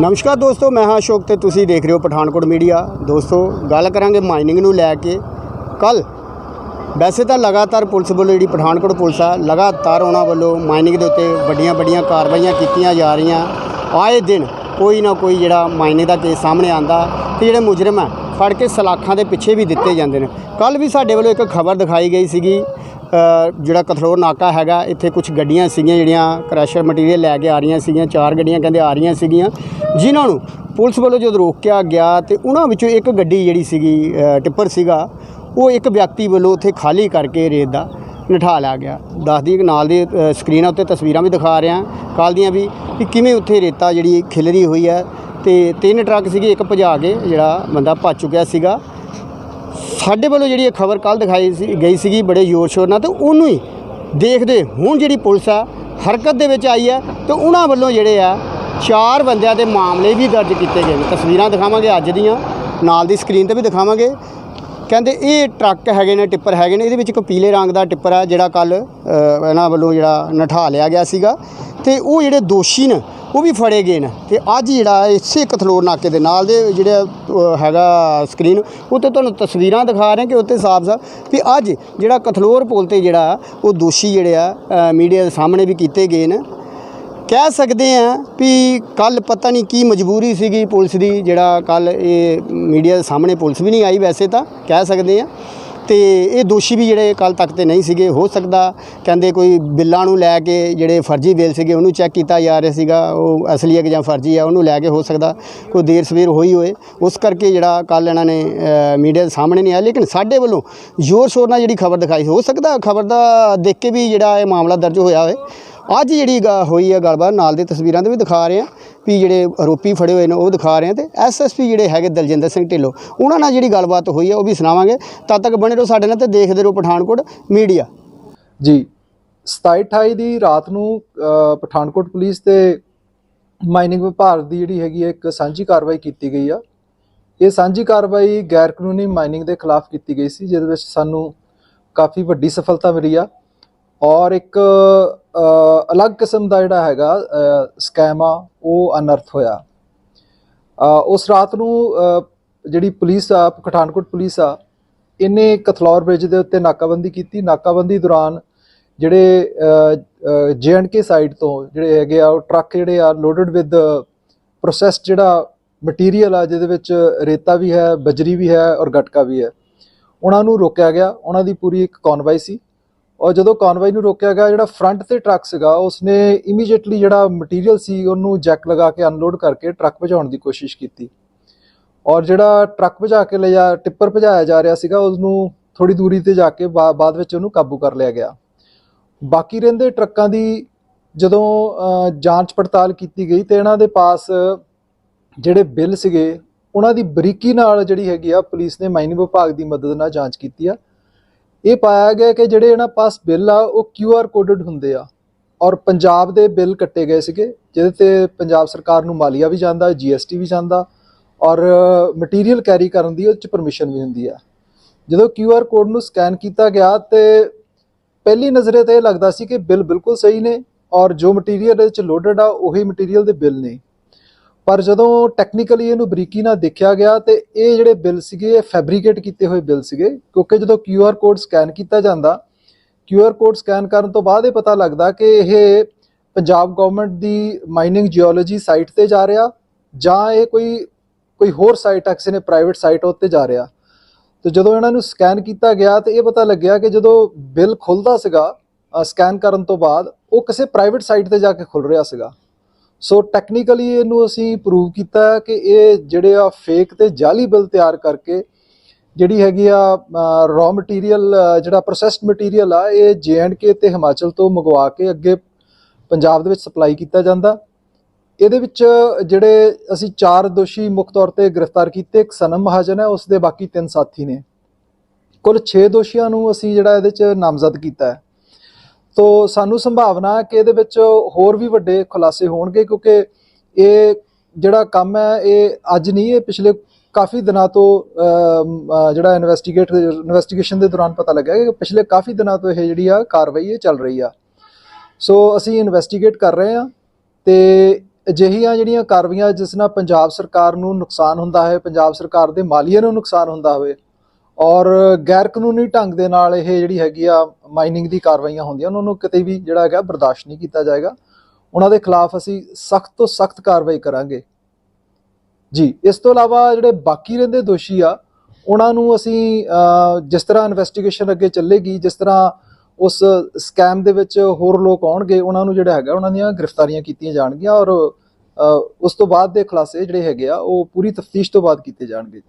ਨਮਸਕਾਰ ਦੋਸਤੋ, ਮੈਂ ਹਾਂ ਅਸ਼ੋਕ ਤੇ ਤੁਸੀਂ ਦੇਖ ਰਹੇ ਹੋ ਪਠਾਨਕੋਟ ਮੀਡੀਆ। ਦੋਸਤੋ, ਗੱਲ ਕਰਾਂਗੇ ਮਾਈਨਿੰਗ ਨੂੰ ਲੈ ਕੇ। ਕੱਲ ਵੈਸੇ ਤਾਂ ਲਗਾਤਾਰ ਪੁਲਿਸ ਵੱਲੋਂ ਜਿਹੜੀ ਪਠਾਨਕੋਟ ਪੁਲਿਸ ਆ, ਲਗਾਤਾਰ ਉਹਨਾਂ ਵੱਲੋਂ ਮਾਈਨਿੰਗ ਦੇ ਉੱਤੇ ਵੱਡੀਆਂ ਵੱਡੀਆਂ ਕਾਰਵਾਈਆਂ ਕੀਤੀਆਂ ਜਾ ਰਹੀਆਂ। ਆਏ ਦਿਨ ਕੋਈ ਨਾ ਕੋਈ ਜਿਹੜਾ ਮਾਈਨਿੰਗ ਦਾ ਕੇਸ ਸਾਹਮਣੇ ਆਂਦਾ ਤੇ ਜਿਹੜੇ ਮੁਜਰਮ ਆ, ਫੜ ਕੇ ਸਲਾਖਾਂ ਦੇ ਪਿੱਛੇ ਵੀ ਦਿੱਤੇ ਜਾਂਦੇ ਨੇ। ਕੱਲ ਵੀ ਸਾਡੇ ਵੱਲੋਂ ਇੱਕ ਖਬਰ ਦਿਖਾਈ ਗਈ ਸੀਗੀ ਜਿਹੜਾ ਕਥਰੋਰ ਨਾਕਾ ਹੈਗਾ, ਇੱਥੇ ਕੁਝ ਗੱਡੀਆਂ ਸੀਗੀਆਂ ਜਿਹੜੀਆਂ ਕ੍ਰੈਸ਼ਰ ਮਟੀਰੀਅਲ ਲੈ ਕੇ ਆ ਰਹੀਆਂ ਸੀਗੀਆਂ, ਚਾਰ ਗੱਡੀਆਂ ਕਹਿੰਦੇ ਆ ਰਹੀਆਂ ਸੀਗੀਆਂ। ਜਿਨ੍ਹਾਂ ਨੂੰ ਪੁਲਿਸ ਵੱਲੋਂ ਜਦੋਂ ਰੋਕਿਆ ਗਿਆ ਤੇ ਉਹਨਾਂ ਵਿੱਚੋਂ ਇੱਕ ਗੱਡੀ ਜਿਹੜੀ ਸੀਗੀ ਟਿੱਪਰ ਸੀਗਾ ਉਹ ਇੱਕ ਵਿਅਕਤੀ ਵੱਲੋਂ ਉੱਥੇ ਖਾਲੀ ਕਰਕੇ ਰੇਤ ਦਾ ਨਠਾ ਲਿਆ ਗਿਆ। ਦੱਸਦੀ ਕਿ ਨਾਲ ਦੀ ਅ, ਸਕਰੀਨਾਂ ਉੱਤੇ ਤਸਵੀਰਾਂ ਵੀ ਦਿਖਾ ਰਿਹਾ। ਕੱਲ੍ਹ ਦੀਆਂ ਵੀ ਕਿ ਕਿਵੇਂ ਉੱਥੇ ਰੇਤਾ ਜਿਹੜੀ ਖਿਲਰੀ ਹੋਈ ਹੈ ਤੇ ਤਿੰਨ ਟਰੱਕ ਸੀਗੇ ਇੱਕ ਭਜਾ ਕੇ ਜਿਹੜਾ ਬੰਦਾ ਭੱਜ ਚੁੱਕਿਆ ਸੀਗਾ। ਸਾਡੇ ਵੱਲੋਂ ਜਿਹੜੀ ਇਹ ਖਬਰ ਕੱਲ ਦਿਖਾਈ ਸੀ ਗਈ ਸੀਗੀ ਬੜੇ ਜ਼ੋਰ ਸ਼ੋਰ ਨਾਲ ਤੇ ਉਹਨੂੰ ਹੀ ਦੇਖਦੇ ਹੁਣ ਜਿਹੜੀ ਪੁਲਿਸ ਆ ਹਰਕਤ ਦੇ ਵਿੱਚ ਆਈ ਹੈ ਤੇ ਉਹਨਾਂ ਵੱਲੋਂ ਜਿਹੜੇ ਆ ਚਾਰ ਬੰਦਿਆਂ ਦੇ ਮਾਮਲੇ ਵੀ ਦਰਜ ਕੀਤੇ ਗਏ ਨੇ। ਤਸਵੀਰਾਂ ਦਿਖਾਵਾਂਗੇ ਅੱਜ ਦੀਆਂ। ਨਾਲ ਦੀ ਸਕਰੀਨ ਤੇ ਵੀ ਦਿਖਾਵਾਂਗੇ। ਕਹਿੰਦੇ ਇਹ ਟਰੱਕ ਹੈਗੇ ਨੇ, ਟਿੱਪਰ ਹੈਗੇ ਨੇ। ਇਹਦੇ ਵਿੱਚ ਇੱਕ ਪੀਲੇ ਰੰਗ ਦਾ ਟਿੱਪਰ ਹੈ ਜਿਹੜਾ ਕੱਲ ਇਹਨਾਂ ਵੱਲੋਂ ਜਿਹੜਾ ਨਠਾ ਲਿਆ ਗਿਆ ਸੀਗਾ। ਤੇ ਉਹ ਜਿਹੜੇ ਦੋਸ਼ੀ ਨੇ, ਉਹ ਵੀ ਫੜੇ ਗਏ ਨੇ। ਤੇ ਅੱਜ ਜਿਹੜਾ ਇਸੇ ਕਥਲੋਰ ਨਾਕੇ ਦੇ ਨਾਲ ਦੇ ਜਿਹੜੇ ਹੈਗਾ ਸਕਰੀਨ ਉੱਤੇ ਤੁਹਾਨੂੰ ਤਸਵੀਰਾਂ ਦਿਖਾ ਰਹੇ ਕਿ ਉੱਤੇ ਸਾਫ਼-ਸਾਫ਼ ਵੀ ਅੱਜ ਜਿਹੜਾ ਕਥਲੋਰ ਪੁਲ ਤੇ ਜਿਹੜਾ, ਉਹ ਦੋਸ਼ੀ ਜਿਹੜੇ ਆ ਮੀਡੀਆ ਦੇ ਸਾਹਮਣੇ ਵੀ ਕੀਤੇ ਗਏ ਨੇ। ਕਹਿ ਸਕਦੇ ਆ ਵੀ ਕੱਲ ਪਤਾ ਨਹੀਂ ਕੀ ਮਜਬੂਰੀ ਸੀਗੀ ਪੁਲਿਸ ਦੀ, ਜਿਹੜਾ ਕੱਲ ਇਹ ਮੀਡੀਆ ਦੇ ਸਾਹਮਣੇ ਪੁਲਿਸ ਵੀ ਨਹੀਂ ਆਈ ਵੈਸੇ ਤਾਂ, ਕਹਿ ਸਕਦੇ ਆ ਤੇ ਇਹ ਦੋਸ਼ੀ ਵੀ ਜਿਹੜੇ ਕੱਲ ਤੱਕ ਤੇ ਨਹੀਂ ਸੀਗੇ, ਹੋ ਸਕਦਾ ਕਹਿੰਦੇ ਕੋਈ ਬਿੱਲਾਂ ਨੂੰ ਲੈ ਕੇ ਜਿਹੜੇ ਫਰਜ਼ੀ ਬਿੱਲ ਸੀਗੇ ਉਹਨੂੰ ਚੈੱਕ ਕੀਤਾ ਜਾ ਰਿਹਾ ਸੀਗਾ, ਉਹ ਅਸਲੀ ਹੈ ਕਿ ਜਾਂ ਫਰਜ਼ੀ ਹੈ ਉਹਨੂੰ ਲੈ ਕੇ ਹੋ ਸਕਦਾ ਕੋਈ ਦੇਰ ਸਵੇਰ ਹੋਈ ਹੋਏ। ਉਸ ਕਰਕੇ ਜਿਹੜਾ ਕੱਲ ਇਹਨਾਂ ਨੇ ਮੀਡੀਆ ਦੇ ਸਾਹਮਣੇ ਨਹੀਂ ਆਇਆ, ਲੇਕਿਨ ਸਾਡੇ ਵੱਲੋਂ ਜ਼ੋਰ ਸ਼ੋਰ ਨਾਲ ਜਿਹੜੀ ਖਬਰ ਦਿਖਾਈ, ਹੋ ਸਕਦਾ ਖਬਰ ਦਾ ਦੇਖ ਕੇ ਵੀ ਜਿਹੜਾ ਇਹ ਮਾਮਲਾ ਦਰਜ ਹੋਇਆ ਹੋਵੇ। ਅੱਜ ਜਿਹੜੀ ਗ- ਹੋਈ ਹੈ ਗੱਲਬਾਤ, ਨਾਲ ਦੇ ਤਸਵੀਰਾਂ ਤੇ ਵੀ ਦਿਖਾ ਰਹੇ ਆ, ਵੀ ਜਿਹੜੇ ਆਰੋਪੀ ਫੜੇ ਹੋਏ ਨੇ ਉਹ ਦਿਖਾ ਰਹੇ ਆ ਤੇ ਐਸਐਸਪੀ ਜਿਹੜੇ ਹੈਗੇ ਦਲਜਿੰਦਰ ਸਿੰਘ ਢਿੱਲੋਂ, ਉਹਨਾਂ ਨਾਲ ਜਿਹੜੀ ਗੱਲਬਾਤ ਹੋਈ ਹੈ ਉਹ ਵੀ ਸੁਣਾਵਾਂਗੇ। ਤਦ ਤੱਕ ਬਣੇ ਰਹੋ ਸਾਡੇ ਨਾਲ ਤੇ ਦੇਖਦੇ ਰਹੋ ਪਠਾਨਕੋਟ ਮੀਡੀਆ। ਜੀ 27 28 ਦੀ ਰਾਤ ਨੂੰ ਪਠਾਨਕੋਟ ਪੁਲਿਸ ਤੇ ਮਾਈਨਿੰਗ ਵਿਭਾਗ ਦੀ ਜਿਹੜੀ ਹੈਗੀ ਹੈ ਇੱਕ ਸਾਂਝੀ ਕਾਰਵਾਈ ਕੀਤੀ ਗਈ ਆ। ਇਹ ਸਾਂਝੀ ਕਾਰਵਾਈ ਗੈਰ ਕਾਨੂੰਨੀ ਮਾਈਨਿੰਗ ਦੇ ਖਿਲਾਫ ਕੀਤੀ ਗਈ ਸੀ, ਜਿਹਦੇ ਵਿੱਚ ਸਾਨੂੰ ਕਾਫੀ ਵੱਡੀ ਸਫਲਤਾ ਮਿਲੀ ਆ। ਔਰ ਇੱਕ ਅਲੱਗ ਕਿਸਮ ਦਾ ਜਿਹੜਾ ਹੈਗਾ ਸਕੈਮ ਆ ਉਹ ਅਨਰਥ ਹੋਇਆ। ਉਸ ਰਾਤ ਨੂੰ ਜਿਹੜੀ ਪੁਲਿਸ ਆ, ਪਠਾਨਕੋਟ ਪੁਲਿਸ ਆ, ਇਹਨੇ ਕਥਲੌਰ ਬ੍ਰਿਜ ਦੇ ਉੱਤੇ ਨਾਕਾਬੰਦੀ ਕੀਤੀ। ਨਾਕਾਬੰਦੀ ਦੌਰਾਨ ਜਿਹੜੇ ਜੀਐਂਡਕੇ ਸਾਈਡ ਤੋਂ ਜਿਹੜੇ ਹੈਗੇ ਆ, ਉਹ ਟਰੱਕ ਜਿਹੜੇ ਆ ਲੋਡਡ ਵਿਦ ਪ੍ਰੋਸੈਸਡ ਜਿਹੜਾ ਮਟੀਰੀਅਲ ਆ, ਜਿਹਦੇ ਵਿੱਚ ਰੇਤਾ ਵੀ ਹੈ, ਬਜਰੀ ਵੀ ਹੈ ਔਰ ਗਟਕਾ ਵੀ ਹੈ, ਉਹਨਾਂ ਨੂੰ ਰੋਕਿਆ ਗਿਆ। ਉਹਨਾਂ ਦੀ ਪੂਰੀ ਇੱਕ ਕਨਵਾਈ ਸੀ। ਔਰ ਜਦੋਂ ਕਨਵਾਈ ਨੂੰ ਰੋਕਿਆ ਗਿਆ, ਜਿਹੜਾ ਫਰੰਟ ਤੇ ਟਰੱਕ ਸੀਗਾ, ਉਸਨੇ ਇਮੀਡੀਏਟਲੀ ਜਿਹੜਾ ਮਟੀਰੀਅਲ ਸੀ, ਉਹਨੂੰ ਜੈਕ ਲਗਾ ਕੇ ਅਨਲੋਡ ਕਰਕੇ ਟਰੱਕ ਭਜਾਉਣ ਦੀ ਕੋਸ਼ਿਸ਼ ਕੀਤੀ। ਔਰ ਜਿਹੜਾ ਟਰੱਕ ਭਜਾ ਕੇ ਲਿਆ, ਟਿੱਪਰ ਭਜਾਇਆ ਜਾ ਰਿਹਾ ਸੀਗਾ ਉਸ ਨੂੰ ਥੋੜੀ ਦੂਰੀ ਤੇ ਜਾ ਕੇ ਬਾ- ਬਾਅਦ ਵਿੱਚ ਉਹਨੂੰ ਕਾਬੂ ਕਰ ਲਿਆ ਗਿਆ। ਬਾਕੀ ਰਹਿੰਦੇ ਟਰੱਕਾਂ ਦੀ ਜਦੋਂ ਜਾਂਚ ਪੜਤਾਲ ਕੀਤੀ ਗਈ, ਤੇ ਇਹਨਾਂ ਦੇ ਪਾਸ ਜਿਹੜੇ ਬਿੱਲ ਸੀਗੇ, ਉਹਨਾਂ ਦੀ ਬਰੀਕੀ ਨਾਲ ਜਿਹੜੀ ਹੈਗੀ ਆ, ਪੁਲਿਸ ਨੇ ਮਾਈਨਿੰਗ ਵਿਭਾਗ ਦੀ ਮਦਦ ਨਾਲ ਜਾਂਚ ਕੀਤੀ ਆ। ਇਹ ਪਾਇਆ ਗਿਆ ਕਿ ਜਿਹੜੇ ਇਹਨਾਂ ਪਾਸ ਬਿੱਲ ਆ, ਉਹ QR ਕੋਡਡ ਹੁੰਦੇ ਆ। ਔਰ ਪੰਜਾਬ ਦੇ ਬਿੱਲ ਕੱਟੇ ਗਏ ਸੀਗੇ, ਜਿਹਦੇ ਤੇ ਪੰਜਾਬ ਸਰਕਾਰ ਨੂੰ ਮਾਲੀਆ ਵੀ ਜਾਂਦਾ GST ਵੀ ਜਾਂਦਾ, ਔਰ ਮਟੀਰੀਅਲ ਕੈਰੀ ਕਰਨ ਦੀ ਉਹ ਚ ਪਰਮਿਸ਼ਨ ਵੀ ਹੁੰਦੀ ਆ। ਜਦੋਂ QR ਕੋਡ ਨੂੰ ਸਕੈਨ ਕੀਤਾ ਗਿਆ ਤੇ ਪਹਿਲੀ ਨਜ਼ਰੇ ਤੇ ਇਹ ਲੱਗਦਾ ਸੀ ਕਿ ਬਿੱਲ ਬਿਲਕੁਲ ਸਹੀ ਨੇ, ਔਰ ਜੋ ਮਟੀਰੀਅਲ ਇਹਦੇ ਚ ਲੋਡਡ ਆ, ਉਹੀ ਮਟੀਰੀਅਲ ਦੇ ਬਿੱਲ ਨੇ। ਪਰ ਜਦੋਂ ਟੈਕਨੀਕਲੀ ਇਹਨੂੰ ਬਰੀਕੀ ਨਾਲ ਦੇਖਿਆ ਗਿਆ ਤੇ ਇਹ ਜਿਹੜੇ ਬਿੱਲ ਸੀਗੇ, ਇਹ ਫੈਬਰੀਕੇਟ ਕੀਤੇ ਹੋਏ ਬਿੱਲ ਸੀਗੇ, ਕਿਉਂਕਿ ਜਦੋਂ QR ਕੋਡ ਸਕੈਨ ਕੀਤਾ ਜਾਂਦਾ, QR ਕੋਡ ਸਕੈਨ ਕਰਨ ਤੋਂ ਬਾਅਦ ਇਹ ਪਤਾ ਲੱਗਦਾ ਕਿ ਇਹ ਪੰਜਾਬ ਗਵਰਨਮੈਂਟ ਦੀ ਮਾਈਨਿੰਗ ਜੀਓਲੋਜੀ ਸਾਈਟ ਤੇ ਜਾ ਰਿਹਾ ਜਾਂ ਇਹ ਕੋਈ ਕੋਈ ਹੋਰ ਸਾਈਟ ਆ, ਕਿਸੇ ਨੇ ਪ੍ਰਾਈਵੇਟ ਸਾਈਟ ਉੱਤੇ ਜਾ ਰਿਹਾ। ਤੇ ਜਦੋਂ ਇਹਨਾਂ ਨੂੰ ਸਕੈਨ ਕੀਤਾ ਗਿਆ ਤੇ ਇਹ ਪਤਾ ਲੱਗਿਆ ਕਿ ਜਦੋਂ ਬਿੱਲ ਖੁੱਲਦਾ ਸੀਗਾ ਸਕੈਨ ਕਰਨ ਤੋਂ ਬਾਅਦ, ਉਹ ਕਿਸੇ ਪ੍ਰਾਈਵੇਟ ਸਾਈਟ ਤੇ ਜਾ ਕੇ ਖੁੱਲ ਰਿਹਾ ਸੀਗਾ। ਸੋ ਟੈਕਨੀਕਲੀ ਇਹਨੂੰ ਅਸੀਂ ਪ੍ਰੂਵ ਕੀਤਾ ਹੈ ਕਿ ਇਹ ਜਿਹੜੇ ਆ ਫੇਕ ਤੇ ਜਾਲੀ ਬਿੱਲ ਤਿਆਰ ਕਰਕੇ ਜਿਹੜੀ ਹੈਗੀ ਆ ਰॉ ਮਟੀਰੀਅਲ ਜਿਹੜਾ ਪ੍ਰੋਸੈਸਡ ਮਟੀਰੀਅਲ ਆ, ਇਹ ਜੀਐਂਡਕੇ ਤੇ ਹਿਮਾਚਲ ਤੋਂ ਮੰਗਵਾ ਕੇ ਅੱਗੇ ਪੰਜਾਬ ਦੇ ਵਿੱਚ ਸਪਲਾਈ ਕੀਤਾ ਜਾਂਦਾ। ਇਹਦੇ ਵਿੱਚ ਜਿਹੜੇ ਅਸੀਂ ਚਾਰ ਦੋਸ਼ੀ ਮੁੱਖ ਤੌਰ ਤੇ ਗ੍ਰਿਫਤਾਰ ਕੀਤੇ, ਇੱਕ ਸਨਮ ਮਹਾਜਨ ਹੈ ਉਸ ਦੇ ਬਾਕੀ ਤਿੰਨ ਸਾਥੀ ਨੇ। ਕੁੱਲ 6 ਦੋਸ਼ੀਆਂ ਨੂੰ ਅਸੀਂ ਜਿਹੜਾ ਇਹਦੇ ਚ ਨਾਮਜ਼ਦ ਕੀਤਾ ਹੈ। ਤੋ ਸਾਨੂੰ ਸੰਭਾਵਨਾ ਹੈ ਕਿ ਇਹਦੇ ਵਿੱਚ ਹੋਰ ਵੀ ਵੱਡੇ ਖੁਲਾਸੇ ਹੋਣਗੇ ਕਿਉਂਕਿ ਇਹ ਜਿਹੜਾ ਕੰਮ ਹੈ, ਇਹ ਅੱਜ ਨਹੀਂ, ਇਹ ਪਿਛਲੇ ਕਾਫੀ ਦਿਨਾਂ ਤੋਂ ਜਿਹੜਾ ਇਨਵੈਸਟੀਗੇਟ ਇਨਵੈਸਟੀਗੇਸ਼ਨ ਦੇ ਦੌਰਾਨ ਪਤਾ ਲੱਗਾ ਕਿ ਪਿਛਲੇ ਕਾਫੀ ਦਿਨਾਂ ਤੋਂ ਇਹ ਜਿਹੜੀ ਆ ਕਾਰਵਾਈ ਇਹ ਚੱਲ ਰਹੀ ਆ। ਸੋ ਅਸੀਂ ਇਨਵੈਸਟੀਗੇਟ ਕਰ ਰਹੇ ਹਾਂ ਤੇ ਅਜਿਹੀਆਂ ਜਿਹੜੀਆਂ ਕਾਰਵਾਈਆਂ ਜਿਸ ਨਾਲ ਪੰਜਾਬ ਸਰਕਾਰ ਨੂੰ ਨੁਕਸਾਨ ਹੁੰਦਾ ਹੈ, ਪੰਜਾਬ ਸਰਕਾਰ ਦੇ ਮਾਲੀਏ ਨੂੰ ਨੁਕਸਾਨ ਹੁੰਦਾ ਹੋਵੇ ਔਰ ਗੈਰ ਕਾਨੂੰਨੀ ਢੰਗ ਦੇ ਨਾਲ ਇਹ ਜਿਹੜੀ ਹੈਗੀ ਆ ਮਾਈਨਿੰਗ ਦੀ ਕਾਰਵਾਈਆਂ ਹੁੰਦੀਆਂ, ਉਹਨਾਂ ਨੂੰ ਕਿਤੇ ਵੀ ਜਿਹੜਾ ਹੈਗਾ ਬਰਦਾਸ਼ਤ ਨਹੀਂ ਕੀਤਾ ਜਾਏਗਾ। ਉਹਨਾਂ ਦੇ ਖਿਲਾਫ ਅਸੀਂ ਸਖਤ ਤੋਂ ਸਖਤ ਕਾਰਵਾਈ ਕਰਾਂਗੇ। ਜੀ, ਇਸ ਤੋਂ ਇਲਾਵਾ ਜਿਹੜੇ ਬਾਕੀ ਰਹਿੰਦੇ ਦੋਸ਼ੀ ਆ, ਉਹਨਾਂ ਨੂੰ ਅਸੀਂ ਜਿਸ ਤਰ੍ਹਾਂ ਇਨਵੈਸਟੀਗੇਸ਼ਨ ਅੱਗੇ ਚੱਲੇਗੀ, ਜਿਸ ਤਰ੍ਹਾਂ ਉਸ ਸਕੈਮ ਦੇ ਵਿੱਚ ਹੋਰ ਲੋਕ ਆਉਣਗੇ, ਉਹਨਾਂ ਨੂੰ ਜਿਹੜਾ ਹੈਗਾ ਉਹਨਾਂ ਦੀਆਂ ਗ੍ਰਿਫਤਾਰੀਆਂ ਕੀਤੀਆਂ ਜਾਣਗੀਆਂ ਔਰ ਉਸ ਤੋਂ ਬਾਅਦ ਦੇ ਖੁਲਾਸੇ ਜਿਹੜੇ ਹੈਗੇ ਆ, ਉਹ ਪੂਰੀ ਤਫਤੀਸ਼ ਤੋਂ ਬਾਅਦ ਕੀਤੇ ਜਾਣਗੇ।